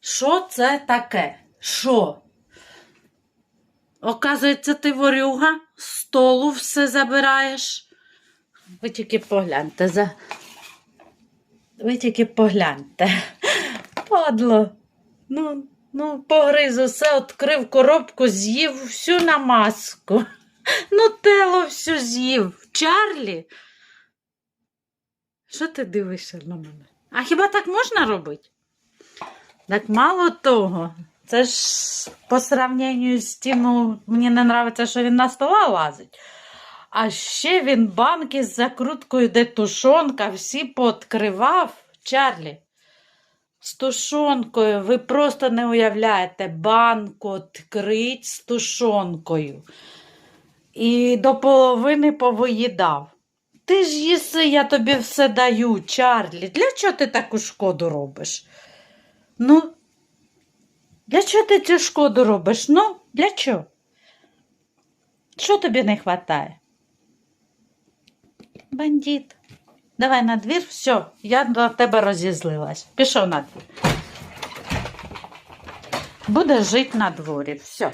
Що це таке? Що? Оказується, ти ворюга, столу все забираєш. Ви тільки погляньте за. Ви тільки погляньте. Падло. Ну, ну, погриз усе, відкрив коробку, з'їв всю намазку. Нутелло всю з'їв. Чарлі. Що ти дивишся на мене? А хіба так можна робити? Так мало того, це ж по сравненню з тим, ну, мені не подобається, що він на стола лазить. А ще він банки з закруткою, де тушонка, всі пооткривав. Чарлі, з тушонкою. Ви просто не уявляєте, банку відкрить з тушонкою. І до половини повиїдав. Ти ж їси, я тобі все даю, Чарлі. Для чого ти таку шкоду робиш? Ну, для чого ти цю шкоду робиш? Ну, для чого? Що тобі не вистачає? Бандит. Давай на двір, все, я до тебе розізлилась. Пішов на двір. Буде жити на дворі, все.